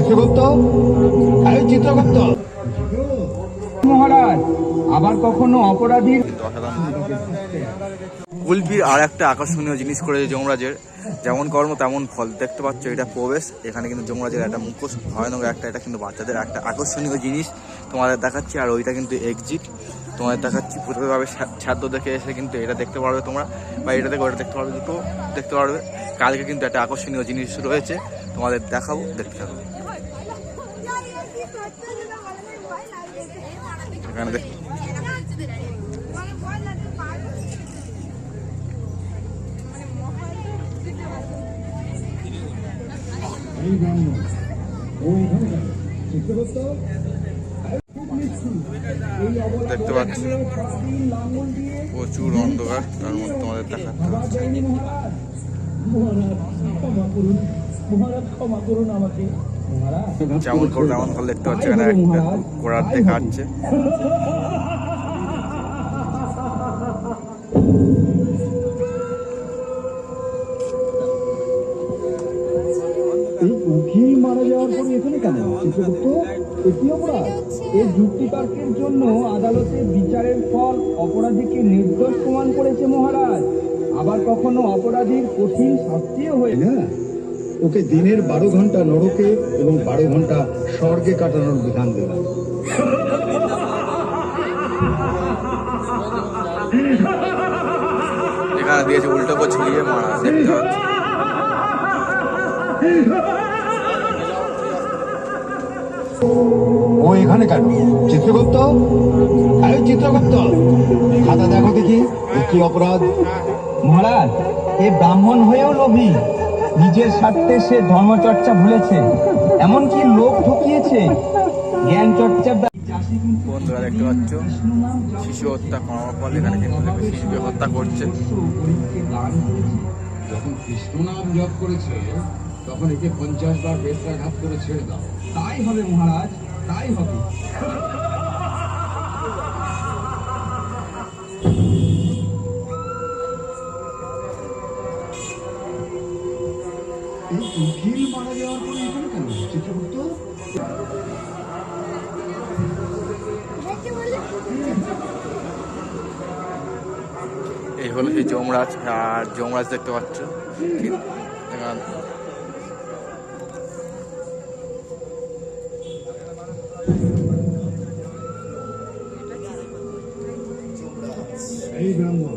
চিত্রগুপ্ত এই চিত্রগুপ্ত। মহারাজ আবার কখনো অসাধারণ কুলপির আর একটা আকর্ষণীয় জিনিস করেছে যমরাজের। যেমন কর্ম তেমন ফল। দেখতে পাচ্ছ এটা প্রবেশ। এখানে কিন্তু যমরাজের একটা মুখোশ ভয়ানক একটা এটা কিন্তু বাচ্চাদের একটা আকর্ষণীয় জিনিস। তোমাদের দেখাচ্ছি আর ওইটা কিন্তু এক্সিট তোমাদের দেখাচ্ছি প্রথমভাবে ছাদ্য দেখে এসে কিন্তু এটা দেখতে পারবে তোমরা। বা এটা দেখে ওটা দেখতে পারবে দুটো দেখতে পারবে। কালকে কিন্তু একটা আকর্ষণীয় জিনিস রয়েছে। তোমাদের দেখাবো দেখতে থাকো। এখানে দেখ। দেখতে পাচ্ছি। প্রচুর অন্ধকার তার মধ্যে তোমাদের দেখাতে হচ্ছে যেমন করে তেমন দেখতে পাচ্ছি এখানে ঘোড়ার দেখা যাচ্ছে। এই উকিল মারা যাওয়ার পরে এখানে কেন? এটি অপরাধ। এই যুক্তিতর্কের জন্য আদালতে বিচারের ফল অপরাধীকে নির্দোষ প্রমাণ করেছে মহারাজ। আবার কখনো অপরাধীর কঠিন শাস্তিও হয়ে না ওকে দিনের বারো ঘণ্টা নরকে এবং বারো ঘণ্টা স্বর্গে কাটানোর বিধান দিলাম এখানে দিয়েছে উল্টো করে ছড়িয়ে মারা। দেখতে ও এখানে কেন? চিত্রগুপ্ত? এই চিত্রগুপ্ত খাতা দেখো দেখি কি অপরাধ? মহারাজ এ ব্রাহ্মণ হয়েও লোভী। নিজের স্বার্থে সে ধর্মচর্চা ভুলেছে। এমনকি লোক ঠকিয়েছে। জ্ঞান চর্চার বন্ধুরা দেখতে পাচ্ছ? শিশু হত্যা করার ফল এখানে কিন্তু শিশুকে হত্যা করছে। গরিবকে দান করেছে যখন কৃষ্ণ নাম জপ করেছে তখন একে পঞ্চাশ বার বেত্রাঘাত করে ছেড়ে দাও। তাই হবে মহারাজ তাই হবে। এই হলো সেই যমরাজ আর যমরাজ দেখতে পাচ্ছ। এই ব্রাহ্মণ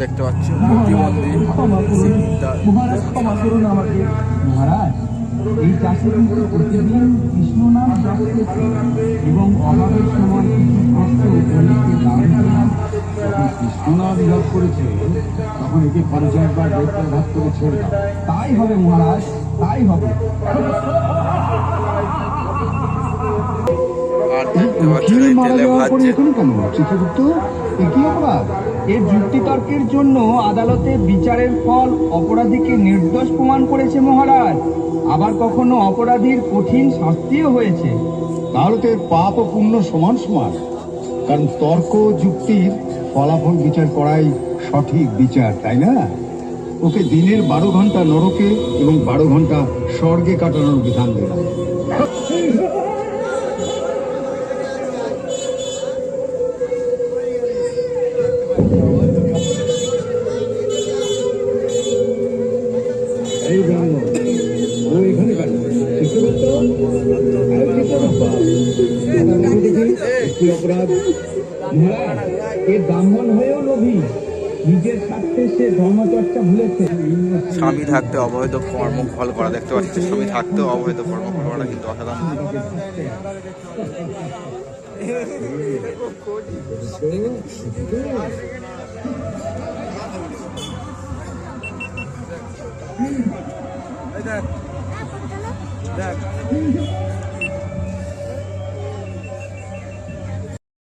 দেখতে পাচ্ছ প্রতিবন্ধী মহারাজ এই চাষি কিন্তু প্রতিদিন কৃষ্ণ নাম এবং অভাবের সময় করেছে তখন একে পঞ্চাশ বার বেত্রাঘাত করে ছেড়ে দাও। তাই হবে মহারাজ তাই হবে। এর যুক্তিতর্কের জন্য আদালতে বিচারের ফল অপরাধীকে নির্দোষ প্রমাণ করেছে মহারাজ। আবার কখনো অপরাধীর কঠিন শাস্তিও হয়েছে। তাহলে তো এর পাপ ও পুণ্য সমান সমান। কারণ তর্ক যুক্তির ফলাফল বিচার করাই সঠিক বিচার, তাই না? ওকে দিনের বারো ঘণ্টা নরকে এবং বারো ঘণ্টা স্বর্গে কাটানোর বিধান কি অপরাধ? এ ব্রাহ্মণ হয়েও লোভী। নিজের স্বার্থে সে ধর্মচর্চা ভুলেছে। স্বামী থাকতে অবৈধ কর্মফল করা দেখতে পাচ্ছি স্বামী থাকতেও অবৈধ কর্মফল করা কিন্তু অসাধারণ। দেখ।